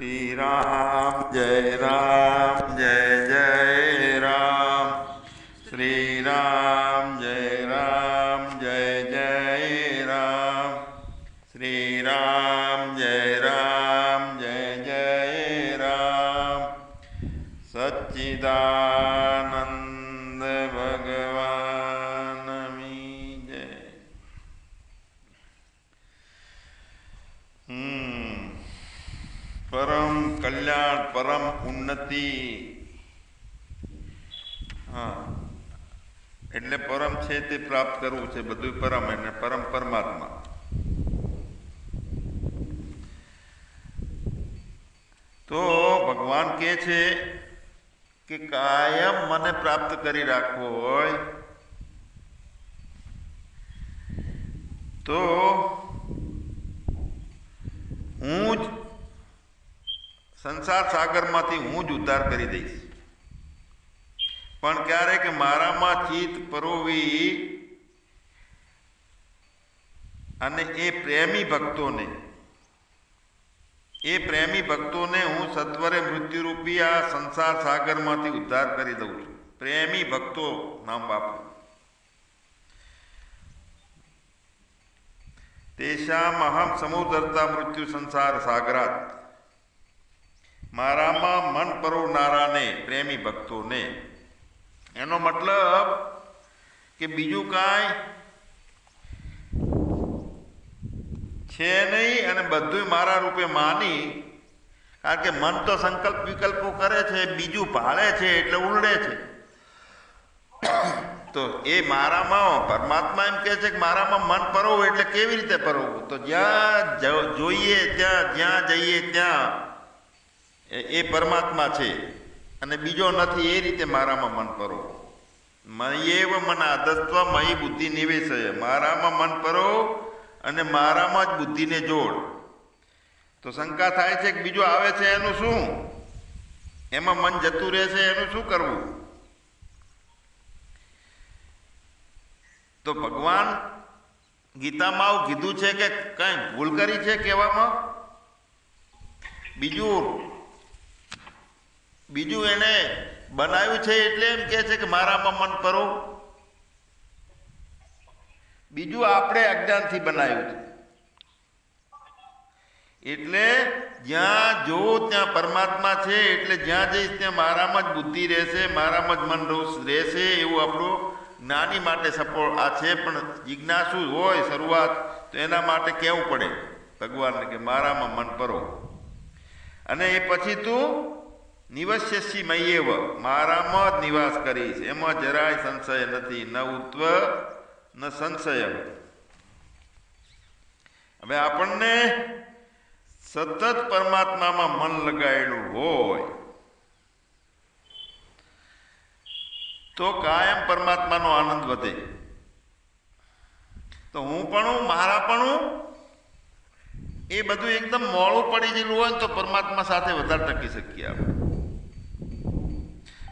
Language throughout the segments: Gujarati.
શ્રી રામ જય રામ જય હા, એટલે પરમ છે તે પ્રાપ્ત કરવું છે બધું પરમ, એટલે પરમ પરમાત્મા. તો ભગવાન કહે છે કે કાયમ મને પ્રાપ્ત કરી રાખવો હોય. તો હું જ સંસાર સાગરમાંથી હું જ ઉદ્ધાર કરી દઈશ. પણ ક્યારેક મારામાં ચિત્ત પરોવી અને એ પ્રેમી ભક્તોને, એ પ્રેમી ભક્તોને હું સત્વરે મૃત્યુરૂપી આ સંસાર સાગરમાંથી ઉદ્ધાર કરી દઉં છું. પ્રેમી ભક્તો, નામ બાપુ. તેષામ અહમ સમુદ્રતા મૃત્યુ સંસાર સાગરાત. મારામાં મન પરોવનારાને, પ્રેમી ભક્તોને. એનો મતલબ કે બીજું કાંઈ છે નહીં અને બધું મારા રૂપે માની, કારણ કે મન તો સંકલ્પ વિકલ્પો કરે છે, બીજું ભાળે છે, એટલે ઉલડે છે. તો એ મારામાં, પરમાત્મા એમ કહે છે કે મારામાં મન પરોવું એટલે કેવી રીતે પરોવું? તો જ્યાં જોઈએ, ત્યાં જ્યાં જઈએ ત્યાં એ- પરમાત્મા છે. અને બીજો નથી, એ રીતે મારામાં મન પરો. મયેવ મન આદસ્વ મય બુદ્ધિ નિવેશ મારામાં મન પરો અને મારામાં જ બુદ્ધિને જોડ. તો શંકા થાય છે કે બીજું આવે છે એનું શું? એમાં મન જતું રહે છે એનું શું કરવું? તો ભગવાન ગીતામાં આવું કીધું છે કે કઈ ભૂલ કરી છે કહેવામાં? બીજું બીજું એને બનાવ્યું છે એટલે એમ કહે છે કે મારામાં મન કરો. બીજું આપણે અજ્ઞાનથી બનાવ્યું છે. એટલે જ્યાં જો ત્યાં પરમાત્મા છે, એટલે જ્યાં જઈશ ત્યાં મારામાં જ બુદ્ધિ રહેશે, મારામાં જ મન રહેશે એવું આપણું જ્ઞાની માટે સપોર્ટ આ છે, પણ જિજ્ઞાસુ હોય શરૂઆત, તો એના માટે કહેવું પડે? ભગવાનને કે મારામાં મન પરો અને એ પછી તું નિવસ્યસી મયેવ મારામાં જ નિવાસ કરીશ એમાં જરાય સંશય નથી. ન ઉત્વ, ન સંશય. હવે આપણને સતત પરમાત્મામાં મન લગાયેલું હોય, તો કાયમ પરમાત્માનો આનંદ વધે. તો હું પણ મારા પણ એ બધું એકદમ મોડું પડી ગયેલું હોય તો પરમાત્મા સાથે વધારે ટકી શકીએ આપણે.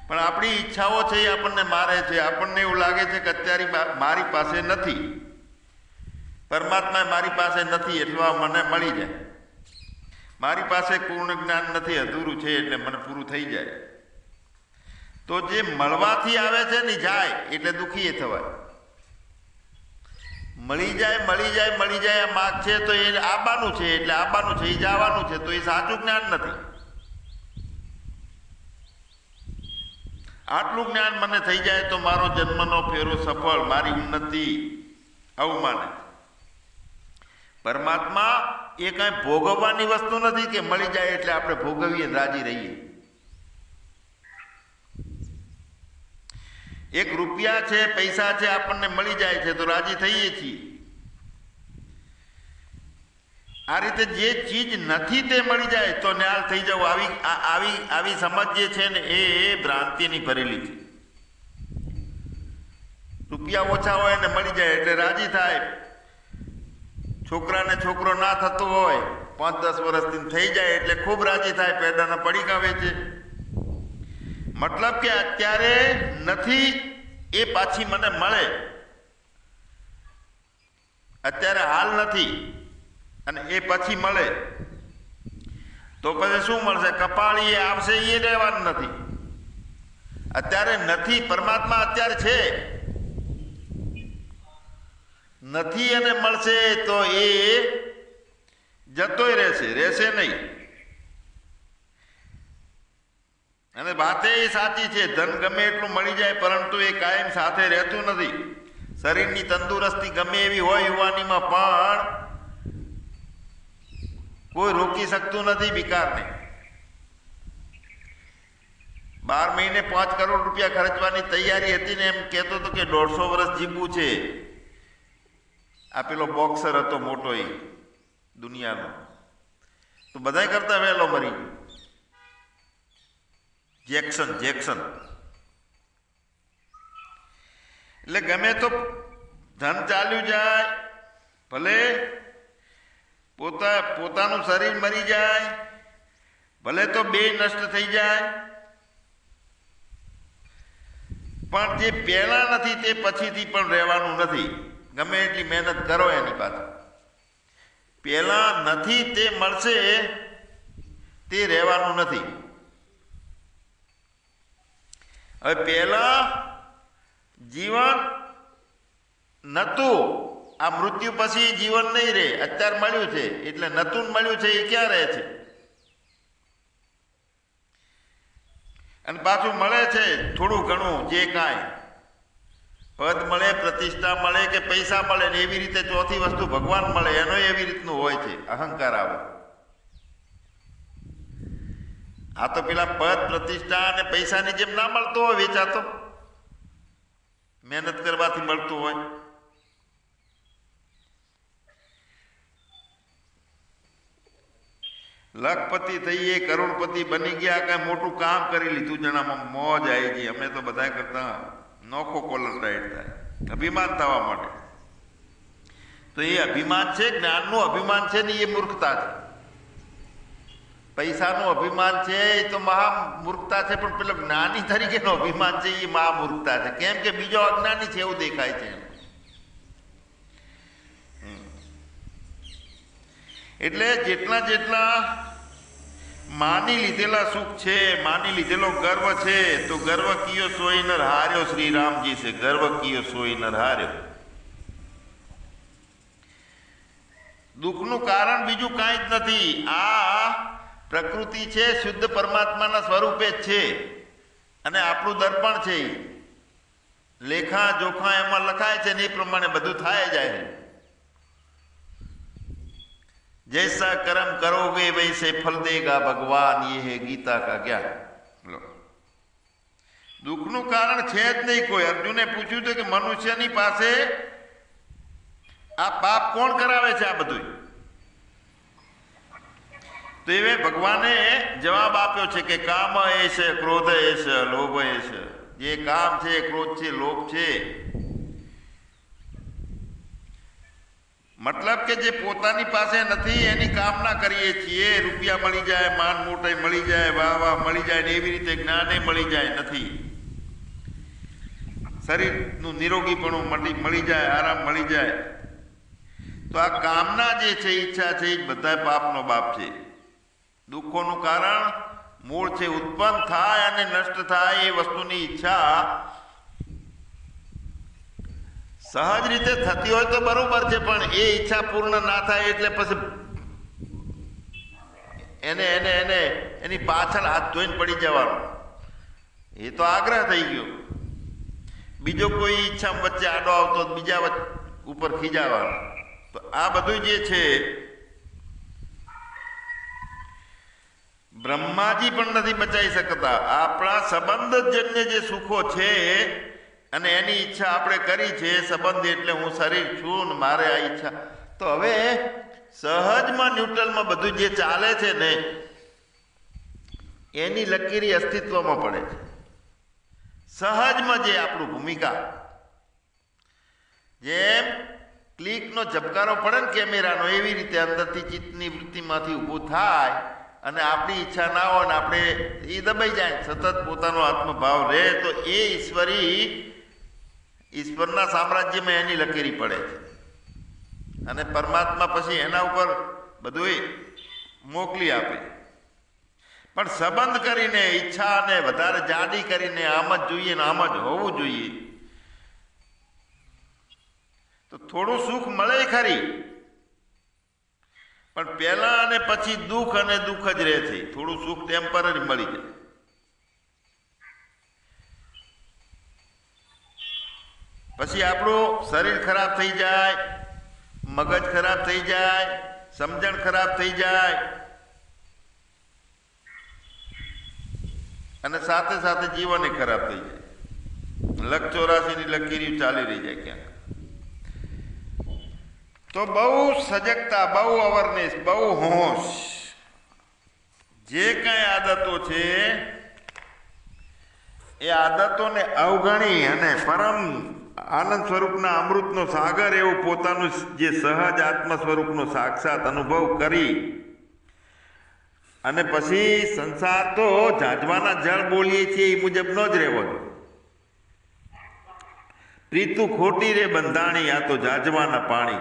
પણ આપણી ઈચ્છાઓ છે એ આપણને મારે છે. આપણને એવું લાગે છે કે અત્યારે મારી પાસે નથી. પરમાત્મા મારી પાસે નથી એટલું આ મને મળી જાય. મારી પાસે પૂર્ણ જ્ઞાન નથી, અધૂરું છે એટલે મને પૂરું થઈ જાય. તો જે મળવાથી આવે છે ને જાય, એટલે દુઃખી એ થવાય. મળી જાય મળી જાય મળી જાય, આ માગ છે તો એ આબાનું છે, એટલે આબાનું છે, એ જવાનું છે, તો એ સાચું જ્ઞાન નથી. આટલું જ્ઞાન મને થઈ જાય તો મારો જન્મનો ફેરો સફળ, મારી ઉન્નતિ. આવું માને. પરમાત્મા એ કાંઈ ભોગવવાની વસ્તુ નથી કે મળી જાય એટલે આપણે ભોગવીએ રાજી રહીએ. એક રૂપિયા છે, પૈસા છે, આપણને મળી જાય છે તો રાજી થઈએ છીએ. આ રીતે જે ચીજ નથી તે મળી જાય તો ન્યાલ થઈ જવું. આવી આવી આવી સમજ જે છે ને, એ એ ભ્રાંતિની ભરેલી છે. રૂપિયા ઓછા હોય ને મળી જાય એટલે રાજી થાય. છોકરાને છોકરો ના થતો હોય, પાંચ દસ વર્ષથી થઈ જાય એટલે ખૂબ રાજી થાય પેડાના પડીકા વેચે. મતલબ કે અત્યારે નથી, એ પાછી મને મળે. અત્યારે હાલ નથી. અને એ પછી મળે. તો પછી શું મળશે? કપાળી એ આવશે એ રહેવાનું નથી. અત્યારે નથી, પરમાત્મા અત્યારે છે. નથી અને મળશે તો એ જતોય રહેશે રહેશે નહીં. અને વાતે એ સાચી છે, ધન ગમે એટલું મળી જાય, પરંતુ એ કાયમ સાથે રહેતું નથી. શરીરની તંદુરસ્તી ગમે એવી હોય યુવાનીમાં, પણ કોઈ રોકી શકતું નથી વિકારને બાર મહિને પાંચ કરોડ રૂપિયા ખર્ચવાની તૈયારી હતી ને એમ કહેતો હતો કે દોઢસો વર્ષ જીવવું છે. આ પેલો બોક્સર હતો મોટો એ, દુનિયાનો. તો બધાય કરતા વહેલો મરી ગયો. Jackson Jackson. એટલે ગમે તો ધન ચાલ્યું જાય, ભલે પોતા પોતાનું શરીર મરી જાય, ભલે તો બે નષ્ટ થઈ જાય. પણ જે પહેલા નથી તે પછીથી પણ રહેવાનું નથી. ગમે એટલી મહેનત કરો એની પાછળ. પહેલા નથી તે મળશે, તે રહેવાનું નથી. હવે પહેલા જીવન નતું. આ મૃત્યુ પછી જીવન નહીં રહે, અત્યારે મળ્યું છે, એટલે નતું મળ્યું છે એ ક્યાં રહે છે? અને પાછું મળે છે થોડું ઘણું, જે કાંઈ. પદ મળે, પ્રતિષ્ઠા મળે કે પૈસા મળે ને એવી રીતે ચોથી વસ્તુ ભગવાન મળે, એનો એવી રીતનું હોય છે, અહંકાર આવે. આ તો પેલા પદ, પ્રતિષ્ઠા અને પૈસાની જેમ ના મળતો હોય, વેચાતો. મહેનત કરવાથી મળતું હોય. લખપતિ થઈએ, કરોડપતિ બની ગયા, કાંઈ મોટું કામ કરી લીધું જણામાં મોજ આવી ગઈ. અમે તો બધા કરતા નોખો કોલર ટાઈટ થાય. અભિમાન થવા માટે તો એ અભિમાન છે, જ્ઞાનનું અભિમાન છે ને એ મૂર્ખતા છે. પૈસાનું અભિમાન છે એ તો મહા મૂર્ખતા છે, પણ પેલો જ્ઞાની તરીકેનો અભિમાન છે એ મહા મૂર્ખતા છે. કેમ કે બીજો અજ્ઞાની છે એવું દેખાય છે એટલે જેટલા જેટલા માની લીધેલા સુખ છે, માની લીધેલો ગર્વ છે, તો ગર્વ કિયો સોઈ નર હાર્યો? શ્રી રામજી છે, ગર્વ કિયો સોઈ નર હાર્યો? દુઃખનું કારણ બીજું કાંઈ જ નથી. આ પ્રકૃતિ છે, શુદ્ધ પરમાત્માના સ્વરૂપે જ છે. અને આપણું દર્પણ છે. લેખા જોખા એમાં લખાય છે ને એ પ્રમાણે બધું થાય જાય છે जैसा कर्म करोगे वैसे फल देगा भगवान ये है गीता का ज्ञान લો દુઃખનું કારણ છે જ નહીં કોઈ અર્જુને પૂછ્યું હતું કે મનુષ્યની પાસે આ પાપ કોણ કરાવે છે આ બધું તો એ ભગવાને જવાબ આપ્યો છે કે કામ એ છે ક્રોધ એ છે લોભ એ છે જે કામ છે ક્રોધ છે લોભ છે મતલબ કે જે પોતાની પાસે નથી, એની કામના કરીએ છીએ, રૂપિયા મળી જાય, માન મોટે મળી જાય, વાહ વાહ મળી જાય ને એવી રીતે જ્ઞાને મળી જાય નથી. શરીરનું નિરોગીપણું મળી જાય, આરામ મળી જાય. તો આ કામના જે છે, ઈચ્છા છે, એ જ બધા પાપનો બાપ છે. દુઃખોનું કારણ, મૂળ છે, ઉત્પન્ન થાય અને નષ્ટ થાય એ વસ્તુની ઈચ્છા સહજ રીતે થતી હોય તો બરોબર છે, પણ એ ઈચ્છા પૂર્ણ ના થાય એટલે પછી એને એને એને, એની પાછળ હાથ ધોઈને પડી જવાનું. એ તો આગ્રહ થઈ ગયો. બીજો કોઈ ઈચ્છા વચ્ચે આડો આવતો બીજા ઉપર ખીજાવાનો. તો આ બધું જે છે, બ્રહ્માજી પણ નથી બચાવી શકતા. આપણા સંબંધજન્ય જે સુખો છે અને એની ઈચ્છા આપણે કરી છે સંબંધી એટલે હું શરીર છું ને મારે આ ઈચ્છા. તો હવે સહજમાં ન્યુટ્રલમાં બધું જે ચાલે છે ને, એની લકીરી અસ્તિત્વમાં પડે છે. સહજમાં જે આપણું ભૂમિકા, જેમ ક્લિકનો ઝબકારો પડે ને કેમેરાનો, એવી રીતે અંદરથી ચિત્તની વૃત્તિમાંથી ઊભું થાય અને આપણી ઈચ્છા ના હોય ને આપણે એ દબાઈ જાય, સતત પોતાનો આત્મભાવ રહે, તો એ ઈશ્વરી ઈશ્વરના સામ્રાજ્યમાં એની લકીરી પડે છે. અને પરમાત્મા પછી એના ઉપર બધું મોકલી આપે પણ સંબંધ કરીને, ઈચ્છાને વધારે જાડી કરીને આમ જ જોઈએ ને આમ જ હોવું જોઈએ. તો થોડું સુખ મળે ખરી. પણ પહેલા અને પછી દુઃખ અને દુઃખ જ રહે છે. થોડું સુખ ટેમ્પરરી મળી જાય. પછી આપણું શરીર ખરાબ થઈ જાય, મગજ ખરાબ થઈ જાય, સમજણ ખરાબ થઈ જાય. અને સાથે સાથે જીવન ખરાબ થઈ જાય. લક ચોરાસીની લકીરી ચાલી રહી જાય ક્યાંક. તો બહુ સજગતા, બહુ અવેરનેસ બહુ હોશ. જે કઈ આદતો છે, એ આદતોને અવગણી અને પરમ આનંદ સ્વરૂપના અમૃતનો સાગર એવું પોતાનું જે સહજ આત્મ સ્વરૂપનો સાક્ષાત અનુભવ કરી. અને પછી સંસાર તો જાજવાના જળ બોલીએ છીએ એ મુજબ ન જ રહેવો પ્રીતુ ખોટી રે બંધાણી, આ તો જાજવાના પાણી.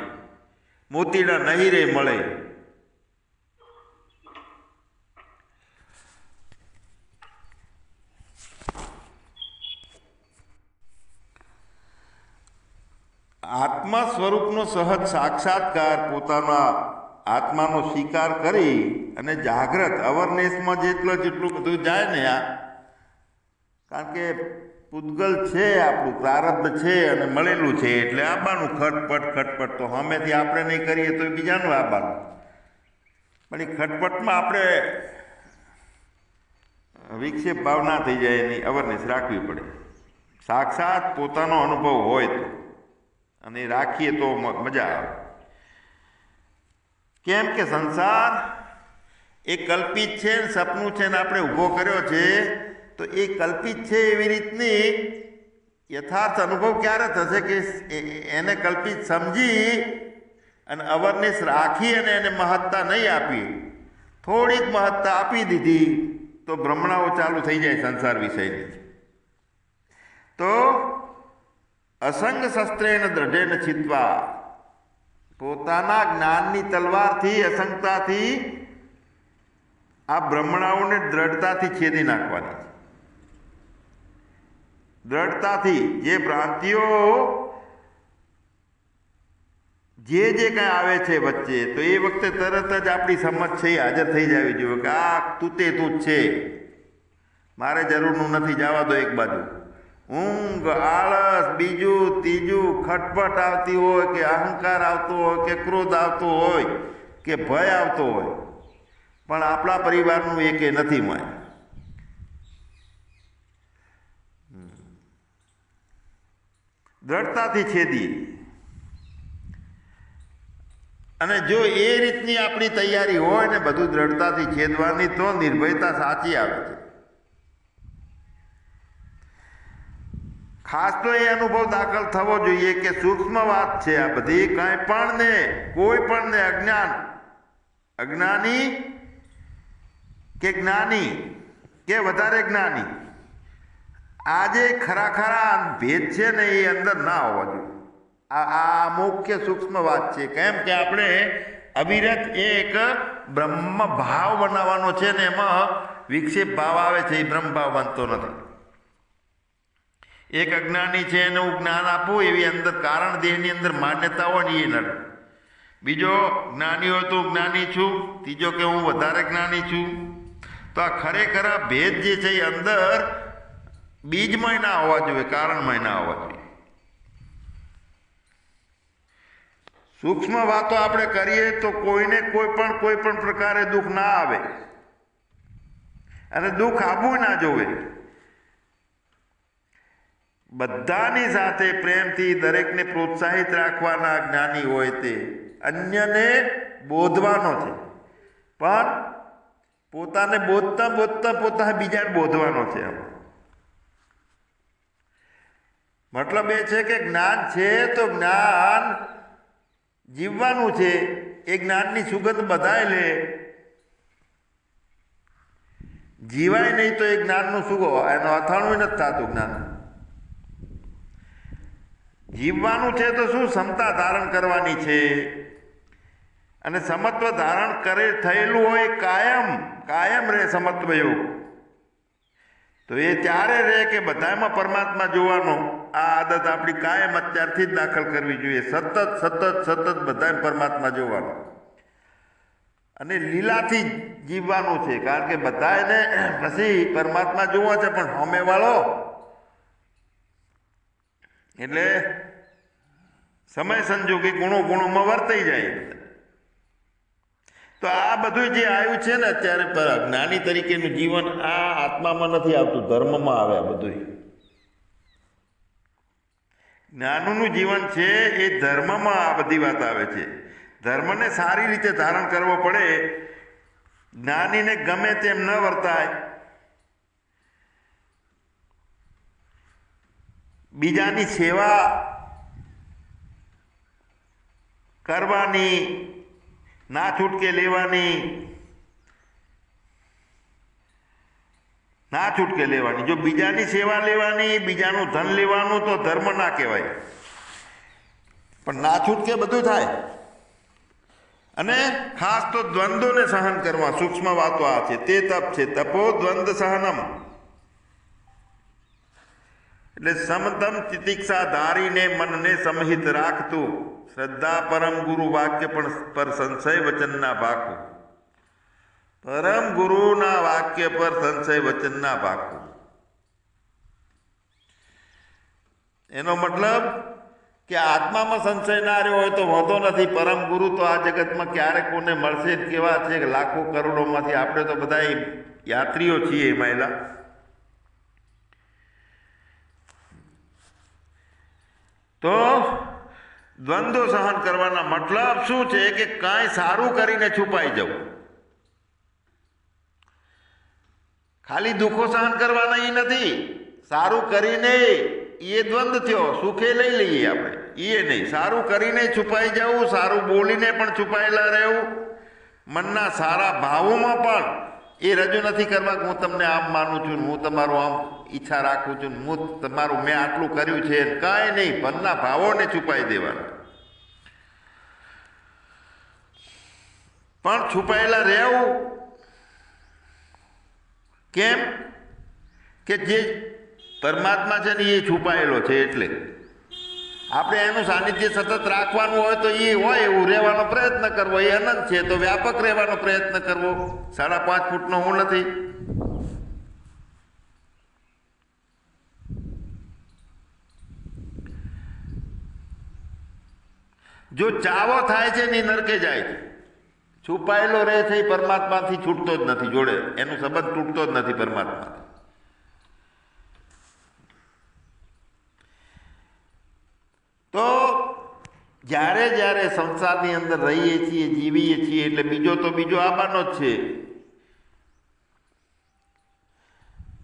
મોતીડા નહીં રે મળે. આત્મા સ્વરૂપનો સહજ સાક્ષાત્કાર પોતાના આત્માનો સ્વીકાર કરી અને જાગ્રત અવરનેસમાં જેટલો જેટલું બધું જાય ને આ, કારણ કે પૂતગલ છે, આપણું પ્રારબ્ધ છે અને મળેલું છે, એટલે આબાનું ખટપટ ખટપટ તો હમેથી આપણે નહીં કરીએ તો બીજાનું આબાનું. પણ એ ખટપટમાં આપણે વિક્ષેપ ભાવના થઈ જાય એની અવરનેસ રાખવી પડે. સાક્ષાત પોતાનો અનુભવ હોય તો. અને રાખીએ તો મજા આવે. કેમ કે સંસાર એ કલ્પિત છે ને સપનું છે ને આપણે ઊભો કર્યો છે, તો એ કલ્પિત છે એવી રીતની યથાર્થ અનુભવ ક્યારે થશે કે એને કલ્પિત સમજી અને અવેરનેસ રાખી અને એને મહત્તા નહીં આપી? થોડીક મહત્તા આપી દીધી તો ભ્રમણાઓ ચાલુ થઈ જાય સંસાર વિષયની. તો અસંગ શસ્ત્રેન દ્રઢેન છિત્વા પોતાના જ્ઞાનની તલવારથી, અસંગતાથી આ બ્રહ્મણાઓને દ્રઢતાથી છેદી નાખવાની દ્રઢતાથી જે ભ્રાંતિઓ જે જે કાંઈ આવે છે વચ્ચે, તો એ વખતે તરત જ આપણી સમજ છે એ હાજર થઈ જવી જોઈએ કે આ તું તે તું જ છે. મારે જરૂરનું નથી, જવા દો એક બાજુ. ઊંઘ, આળસ, બીજું, ત્રીજું, ખટપટ આવતી હોય કે અહંકાર આવતો હોય કે ક્રોધ આવતો હોય કે ભય આવતો હોય. પણ આપણા પરિવારનું એકે નથી માય. દ્રઢતાથી છેદી અને જો એ રીતની આપણી તૈયારી હોય ને બધું દ્રઢતાથી છેદવાની, તો નિર્ભયતા સાચી આવે છે. ખાસ તો એ અનુભવ દાખલ થવો જોઈએ કે સૂક્ષ્મ વાત છે. આ બધી કાંઈ પણ ને કોઈ પણ ને અજ્ઞાન, અજ્ઞાની કે જ્ઞાની કે વધારે જ્ઞાની? આ જે ખરા ખરા ભેદ છે ને એ અંદર ના હોવા જોઈએ. આ આ મુખ્ય સૂક્ષ્મ વાત છે. કેમ કે આપણે અવિરત એક બ્રહ્મ ભાવ બનાવવાનો છે ને એમાં વિક્ષેપ ભાવ આવે છે. એ બ્રહ્મ ભાવ બનતો નથી. એક અજ્ઞાની છે, એને હું જ્ઞાન આપું એવી અંદર કારણ દેહની અંદર માન્યતા હોય ને એ નડે. બીજો જ્ઞાની હોય તો જ્ઞાની છું, ત્રીજો કે હું વધારે જ્ઞાની છું. તો આ ખરેખર આ ભેદ જે છે એ અંદર બીજમય ના હોવા જોઈએ કારણમય ના હોવા જોઈએ. સૂક્ષ્મ વાતો આપણે કરીએ તો કોઈને કોઈ પણ કોઈ પણ પ્રકારે દુઃખ ના આવે. અને દુઃખ આપવું ના જોવે બધાની સાથે પ્રેમથી દરેકને પ્રોત્સાહિત રાખવાના જ્ઞાની હોય તે અન્યને બોધવાનો છે. પણ પોતાને બોધતા બોધતા પોતા બીજાને બોધવાનો છે એમ. મતલબ એ છે કે જ્ઞાન છે તો જ્ઞાન જીવવાનું છે. એ જ્ઞાનની સુગંધ બધાય લે. જીવાય નહીં તો એ જ્ઞાનનું શું એનો અથાણું નથી થતું જ્ઞાન. જીવવાનું છે તો શું ક્ષમતા ધારણ કરવાની છે? અને સમત્વ ધારણ કરે થયેલું હોય કાયમ કાયમ રહે સમત્વ યોગ. તો એ ત્યારે રહે કે બધામાં પરમાત્મા જોવાનો? આ આદત આપણી કાયમ અત્યારથી જ દાખલ કરવી જોઈએ. સતત સતત સતત બધામાં પરમાત્મા જોવાનો. અને લીલાથી જીવવાનું છે. કારણ કે બધાને પછી પરમાત્મા જોવા છે, પણ હોમે વાળો એટલે સમય સંજોગી ગુણો ગુણોમાં વર્તાઈ જાય. તો આ બધું જે આવ્યું છે ને અત્યારે પર જ્ઞાની તરીકેનું જીવન આ આત્મામાં નથી આવતું, ધર્મમાં આવે આ બધું જ્ઞાનનું જીવન છે એ ધર્મમાં આ બધી વાત આવે છે. ધર્મને સારી રીતે ધારણ કરવો પડે. જ્ઞાનીને ગમે તેમ ન વર્તાય. બીજાની સેવા કરવાની ના છૂટકે લેવાની ના છૂટકે લેવાની. જો બીજાની સેવા લેવાની, બીજાનું ધન લેવાનું, તો ધર્મ ના કહેવાય. પણ ના છૂટકે બધું થાય. અને ખાસ તો દ્વંદ્વને સહન કરવા, સૂક્ષ્મ વાતો આ છે, તે તપ છે. તપો દ્વંદ સહનમ. એટલે સમતમ ચિતિક્ષા ધારીને મનને સમહિત રાખતું. શ્રદ્ધા પરમ ગુરુ વાક્ય પણ પર સંશય વચનના ભાખું પરમ ગુરુના વાક્ય પર સંશય વચનના ભાખું એનો મતલબ કે આત્મામાં સંશય ના રહ્યો હોય તો વાંધો નથી. પરમ ગુરુ તો આ જગતમાં ક્યારે કોને મળશે કેવા છે? લાખો કરોડોમાંથી આપણે તો બધા યાત્રીઓ છીએ એમાં એલા તો દ્વંદ્વ સહન કરવાના મતલબ શું છે? કે કાંઈ સારું કરીને છુપાઈ જવું. ખાલી દુઃખો સહન કરવાના એ નથી. સારું કરીને એ દ્વંદ થયો. સુખે લઈ લઈએ આપણે. એ નહીં. સારું કરીને છુપાઈ જવું, સારું બોલીને પણ છુપાયેલા રહેવું, મનના સારા ભાવોમાં પણ એ રજૂ નથી કરવા હું તમને આમ માનું છું હું તમારું આમ ઈચ્છા રાખું છું હું તમારું મેં આટલું કર્યું છે, કાંઈ નહીં મનના ભાવોને છુપાઈ દેવાના. પણ છુપાયેલા રહેવું કેમ? કે જે પરમાત્મા છે ને એ છુપાયેલો છે એટલે. આપણે એનું સાનિધ્ય સતત રાખવાનું હોય તો એ હોય, એવું રહેવાનો પ્રયત્ન કરવો, એ અનંત છે, તો વ્યાપક રહેવાનો પ્રયત્ન કરવો. સાડા પાંચ ફૂટનો હું નથી. જો ચાવો થાય છે ને નરકે જાય છે. છુપાયેલો રહે છે એ પરમાત્માથી છૂટતો જ નથી જોડે. એનો સંબંધ તૂટતો જ નથી પરમાત્માથી. તો જ્યારે જ્યારે સંસારની અંદર રહીએ છીએ, જીવીએ છીએ, એટલે બીજો તો બીજો આવવાનો જ છે.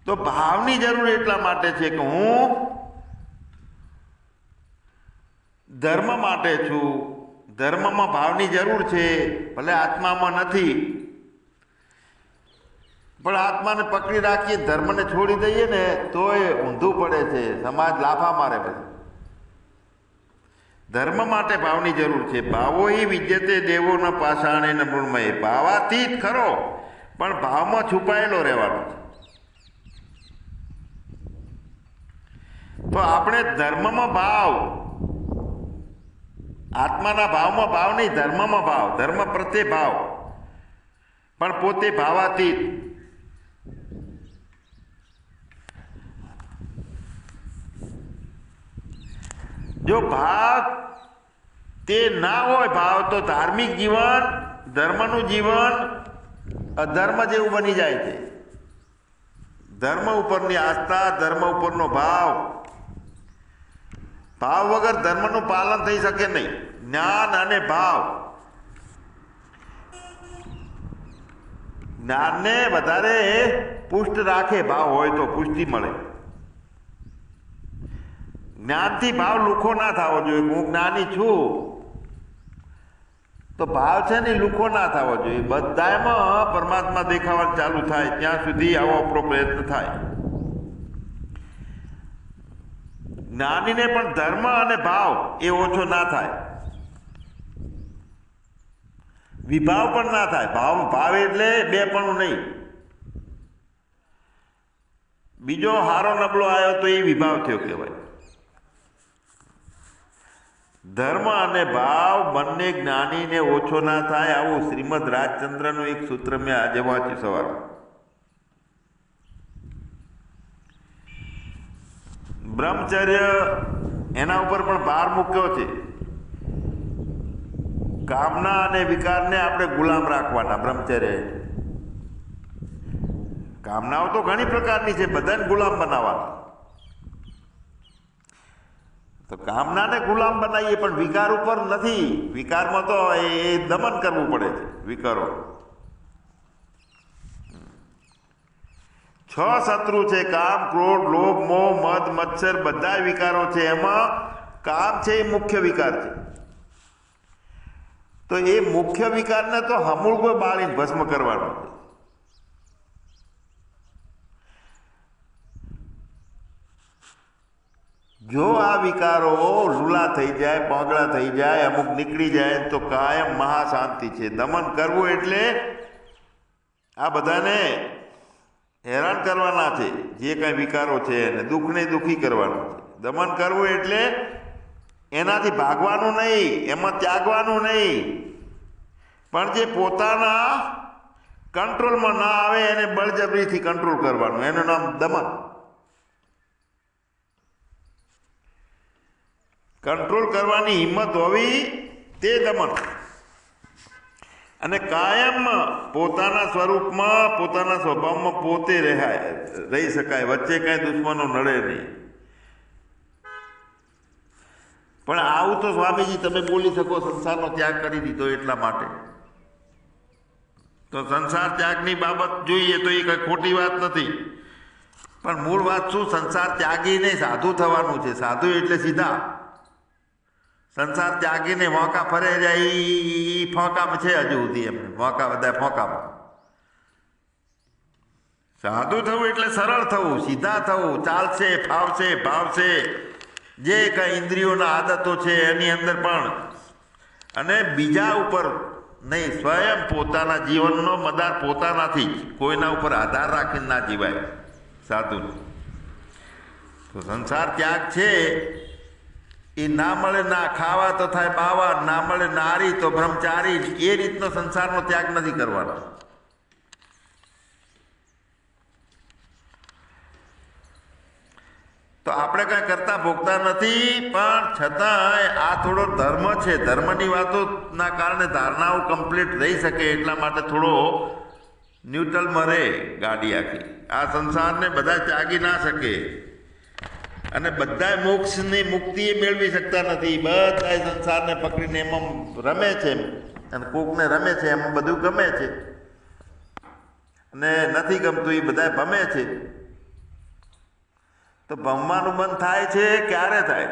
તો ભાવની જરૂર એટલા માટે છે કે હું ધર્મ માટે છું. ધર્મમાં ભાવની જરૂર છે. ભલે આત્મામાં નથી. પણ આત્માને પકડી રાખીએ, ધર્મને છોડી દઈએ ને, તોય ઊંધું પડે છે. સમાજ લાફા મારે પછી ધર્મ માટે ભાવની જરૂર છે. ભાવો એ વિદ્યતે દેવોના પાષાણે ન મૃણમય. જ ખરો, પણ ભાવમાં છુપાયેલો રહેવાનો છે. તો આપણે ધર્મમાં ભાવ આત્માના ભાવમાં ભાવ નહીં, ધર્મમાં ભાવ, ધર્મ પ્રત્યે ભાવ. પણ પોતે ભાવાતીત. જો ભાવ તે ના હોય, ભાવ તો ધાર્મિક જીવન, ધર્મનું જીવન, અધર્મ જેવું બની જાય છે. ધર્મ ઉપરની આસ્થા, ધર્મ ઉપરનો ભાવ. ભાવ વગર ધર્મનું પાલન થઈ શકે નહીં. જ્ઞાન અને ભાવ. જ્ઞાનને વધારે પુષ્ટ રાખે ભાવ હોય તો પુષ્ટિ મળે. જ્ઞાનથી ભાવ લુખો ના થવો જોઈએ. હું જ્ઞાની છું. તો ભાવ છે ને લુખો ના થવો જોઈએ. બધામાં પરમાત્મા દેખાવાનું ચાલુ થાય. ત્યાં સુધી આવો આપણો પ્રયત્ન થાય. જ્ઞાનીને પણ ધર્મ અને ભાવ એ ઓછો ના થાય. વિભાવ પણ ના થાય. ભાવ ભાવ એટલે બે પણ નહીં. બીજો હારો નબળો આવ્યો તો એ વિભાવ થયો કહેવાય. ધર્મ અને ભાવ બંને જ્ઞાનીને ઓછો ના થાય. આવું શ્રીમદ રાજચંદ્રનું એક સૂત્ર મેં આજે વાંચ્યું સવાર બ્રહ્મચર્ય એના ઉપર પણ ભાર મૂક્યો છે. કામના અને વિકારને આપણે ગુલામ રાખવાના બ્રહ્મચર્ય કામનાઓ તો ઘણી પ્રકારની છે, બધાને ગુલામ બનાવવાના. તો કામનાને ગુલામ બનાવીએ પણ વિકાર ઉપર નથી. વિકારમાં તો એ દમન કરવું પડે છે, વિકારો. છ શત્રુ છે, કામ, ક્રોધ, લોભ, મોહ, મદ, મચ્છર, બધા વિકારો છે. એમાં કામ છે, એ મુખ્ય વિકાર છે. તો એ મુખ્ય વિકારને તો હમૂળકો બાળીને ભસ્મ કરવાનો જો આ વિકારો લુલા થઈ જાય, પાંગળા થઈ જાય, અમુક નીકળી જાય, તો કાયમ મહાશાંતિ છે. દમન કરવું એટલે આ બધાને હેરાન કરવાના છે. જે કાંઈ વિકારો છે એને દુઃખને દુઃખી કરવાનું છે. દમન કરવું એટલે એનાથી ભાગવાનું નહીં, એમાં ત્યાગવાનું નહીં. પણ જે પોતાના કંટ્રોલમાં ના આવે એને બળજબરીથી કંટ્રોલ કરવાનું, એનું નામ દમન. કંટ્રોલ કરવાની હિંમત હોવી તે દમન. અને કાયમ પોતાના સ્વરૂપમાં, પોતાના સ્વભાવમાં પોતે રહેવાય રહી શકાય. વચ્ચે કાંઈ દુશ્મનો નડે નહીં. પણ આવું તો સ્વામીજી તમે બોલી શકો, સંસારનો ત્યાગ કરી દીધો એટલા માટે. તો સંસાર ત્યાગની બાબત જોઈએ તો એ કંઈ ખોટી વાત નથી. પણ મૂળ વાત શું? સંસાર ત્યાગીને સાધુ થવાનું છે. સાધુ એટલે સીધા સંસાર ત્યાગીને મોકા ફરે જાય એ ફોકામાં છે હજુ સુધી એમને. મોકા બધા ફોકામાં. સાધુ થવું એટલે સરળ થવું, સીધા થવું, ચાલશે, ફાવશે, ભાવશે. જે કાંઈ ઇન્દ્રિયોના આદતો છે એની અંદર પણ. અને બીજા ઉપર નહીં, સ્વયં પોતાના જીવનનો મદાર પોતાનાથી કોઈના ઉપર આધાર રાખીને ના જીવાય સાધુ તો સંસાર ત્યાગ છે એ ના મળે ના ખાવા તો થાય બાવા ના મળે નારી તો બ્રહ્મચારી એ રીતનો સંસારનો ત્યાગ નથી કરવાનો. તો આપણે કાંઈ કરતા ભોગતા નથી, પણ છતાંય આ થોડો ધર્મ છે. ધર્મની વાતોના કારણે ધારણાઓ કમ્પ્લીટ રહી શકે એટલા માટે થોડો ન્યુટ્રલ મરે ગાડી આખી. આ સંસારને બધા ત્યાગી ના શકે. અને બધા મોક્ષની મુક્તિ મેળવી શકતા નથી. બધા સંસારને પકડીને એમાં રમે છે અને કોકને રમે છે એમાં બધું ગમે છે. અને નથી ગમતું એ બધા ભમે છે. તો ભમવાનું મન થાય છે, ક્યારે થાય?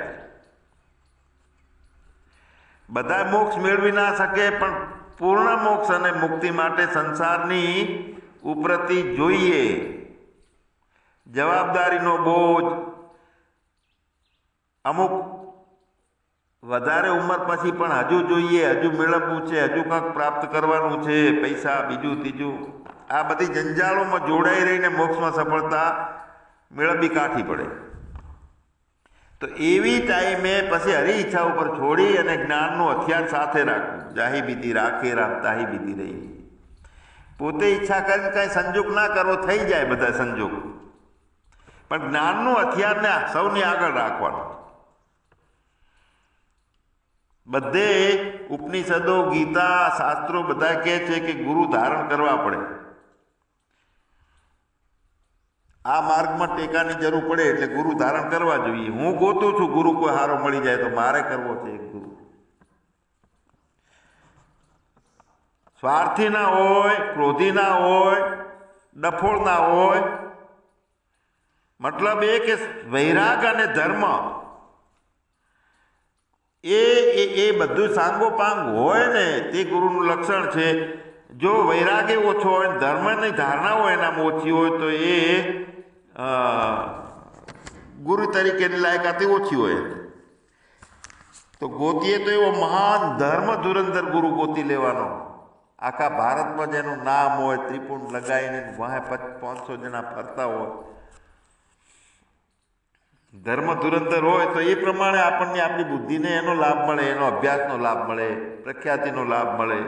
બધા મોક્ષ મેળવી ના શકે પણ પૂર્ણ મોક્ષ અને મુક્તિ માટે સંસારની ઉપરથી જોઈએ. જવાબદારીનો બોજ અમુક વધારે ઉંમર પછી પણ હજુ જોઈએ, હજુ મેળવવું છે, હજુ કંઈક પ્રાપ્ત કરવાનું છે, પૈસા, બીજું, ત્રીજું. આ બધી જંજાળોમાં જોડાઈ રહીને મોક્ષમાં સફળતા મેળવવી કાઠી પડે. તો એવી ટાઈમે પછી હરી ઈચ્છા ઉપર છોડી અને જ્ઞાનનું હથિયાર સાથે રાખવું. જાહી બીતી રાખે રાખ તાહી બીતી રહી. પોતે ઈચ્છા કરીને કાંઈ સંજોગ ના કરવો થઈ જાય બધા સંજોગ. પણ જ્ઞાનનું હથિયારને સૌની આગળ રાખવાનું. બધે ઉપનિષદો, ગીતા, શાસ્ત્રો બધા કહે છે કે ગુરુ ધારણ કરવા પડે. આ માર્ગમાં ટેકાની જરૂર પડે એટલે ગુરુ ધારણ કરવા જોઈએ. હું ગોતું છું, ગુરુ કોઈ હારો મળી જાય તો મારે કરવો છે ગુરુ. સ્વાર્થી ના હોય, ક્રોધી ના હોય, ડફોળ ના હોય. મતલબ એ કે વૈરાગ અને ધર્મ એ એ એ બધું સાંગોપાંગ હોય ને, તે ગુરુનું લક્ષણ છે. જો વૈરાગે ઓછો હોય ધર્મની ધારણા હોય એનામાં ઓછી હોય, તો એ ગુરુ તરીકેની લાયકાતી ઓછી હોય. તો ગોતીએ તો એવો મહાન ધર્મ ધુરંધર ગુરુ ગોતી લેવાનો. આખા ભારતમાં જેનું નામ હોય ત્રિપુંડ લગાવીને, વાહે પાંચસો જણા ફરતા હોય ધર્મ ધુરંધર હોય તો એ પ્રમાણે આપણને આપણી બુદ્ધિને એનો લાભ મળે, એનો અભ્યાસનો લાભ મળે, પ્રખ્યાતિનો લાભ મળે.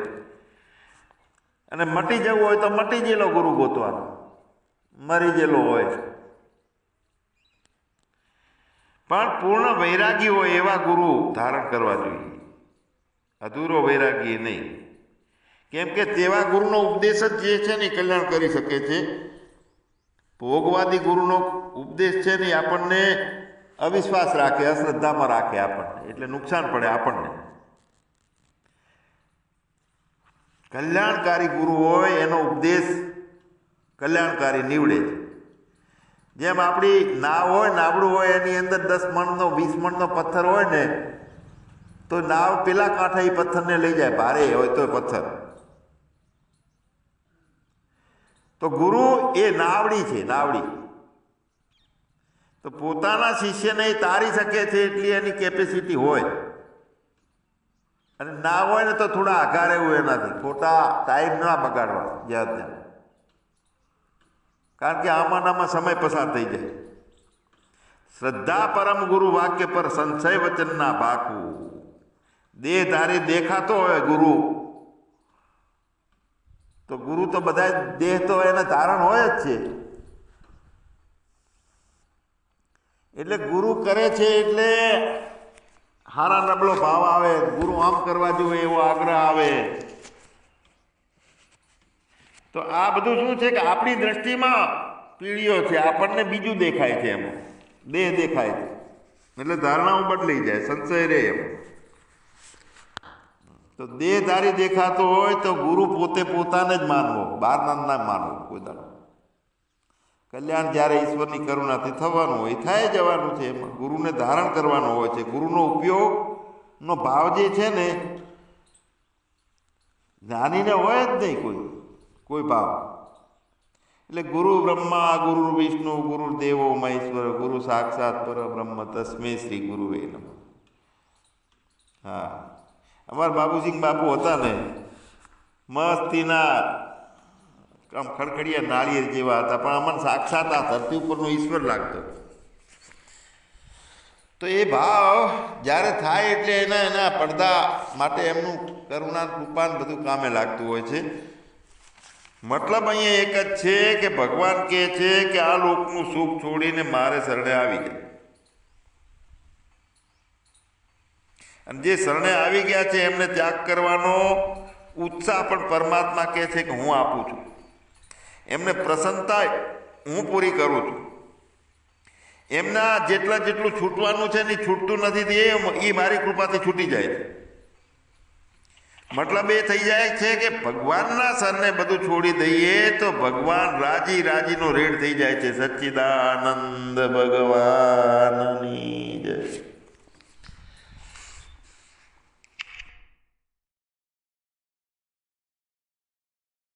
અને મટી જવું હોય તો મટી ગયેલો ગુરુ ગોતવાનો. મરી ગયેલો હોય. પણ પૂર્ણ વૈરાગી હોય એવા ગુરુ ધારણ કરવા જોઈએ. અધૂરો વૈરાગી નહીં. કેમ કે તેવા ગુરુનો ઉપદેશ જ જે છે ને કલ્યાણ કરી શકે છે. ભોગવાદી ગુરુનો ઉપદેશ છે ને આપણને અવિશ્વાસ રાખે, અશ્રદ્ધામાં રાખે આપણને, એટલે નુકસાન પડે આપણને. કલ્યાણકારી ગુરુ હોય એનો ઉપદેશ કલ્યાણકારી નીવડે છે. જેમ આપણી નાવ હોય, નાવડું હોય, એની અંદર દસ મણનો, વીસ મણનો પથ્થર હોય ને, તો નાવ પેલા કાંઠે એ પથ્થરને લઈ જાય, ભારે હોય તો પથ્થર. તો ગુરુ એ નાવડી છે, નાવડી. તો પોતાના શિષ્યને એ તારી શકે છે એટલી એની કેપેસિટી હોય. અને ના હોય ને તો થોડા આઘા રહેવું એનાથી. ખોટા ટાઈમ ના બગાડવા જ્યાં ત્યાં કારણ કે આમાં આમાં સમય પસાર થઈ જાય. શ્રદ્ધા પરમ ગુરુ વાક્ય પર સંશય વચનના બાકવું દેહ ધારી દેખાતો હોય ગુરુ. તો ગુરુ તો બધા દેહ તો એને ધારણ હોય જ છે. એટલે ગુરુ કરે છે એટલે હારા નબળો ભાવ આવે, ગુરુ આમ કરવા જોઈએ એવો આગ્રહ આવે. તો આ બધું શું છે કે આપણી દ્રષ્ટિમાં પીળીઓ છે, આપણને બીજું દેખાય છે એમાં. દેહ દેખાય છે. એટલે ધારણાઓ બદલાઈ જાય, સંશય રહે એમ. તો દેહધારી દેખાતો હોય તો ગુરુ પોતે પોતાને જ માનવો. બહારના ના માનવો કોઈ દાડો. કલ્યાણ જ્યારે ઈશ્વરની કરુણાથી થવાનું હોય થાય જવાનું છે એમાં. ગુરુને ધારણ કરવાનો હોય છે. ગુરુનો ઉપયોગનો ભાવ જે છે ને, જ્ઞાનીને હોય જ નહીં કોઈ કોઈ ભાવ. એટલે ગુરુ બ્રહ્મા, ગુરુ વિષ્ણુ, ગુરુ દેવો, મહેશ્વર, ગુરુ સાક્ષાત પર બ્રહ્મ તસ્મે શ્રી ગુરુ એ નમઃ. હા. અમારા બાબુજી બાપુ હતા ને, મસ્તીના આમ ખડખડિયા નાળિયેર જેવા હતા, પણ અમને સાક્ષાત આ ધરતી ઉપરનો ઈશ્વર લાગતો. તો એ ભાવ જ્યારે થાય એટલે એના એના પડદા માટે એમનું કરુણા કૃપાન બધું કામે લાગતું હોય છે. મતલબ અહીંયા એક જ છે કે ભગવાન કહે છે કે આ લોકનું સુખ છોડીને મારે શરણે આવી જાય અને જે શરણે આવી ગયા છે, એમને ત્યાગ કરવાનો ઉત્સાહ પણ પરમાત્મા કહે છે કે હું આપું છું. એમને પ્રસન્નતા હું પૂરી કરું છું. એમના જેટલા જેટલું છૂટવાનું છે ને છૂટતું નથી એ એ મારી કૃપાથી છૂટી જાય છે. મતલબ એ થઈ જાય છે કે ભગવાનના સરને બધું છોડી દઈએ તો ભગવાન રાજી રાજીનો રેડ થઈ જાય છે. સચ્ચિદાનંદ ભગવાનની જય.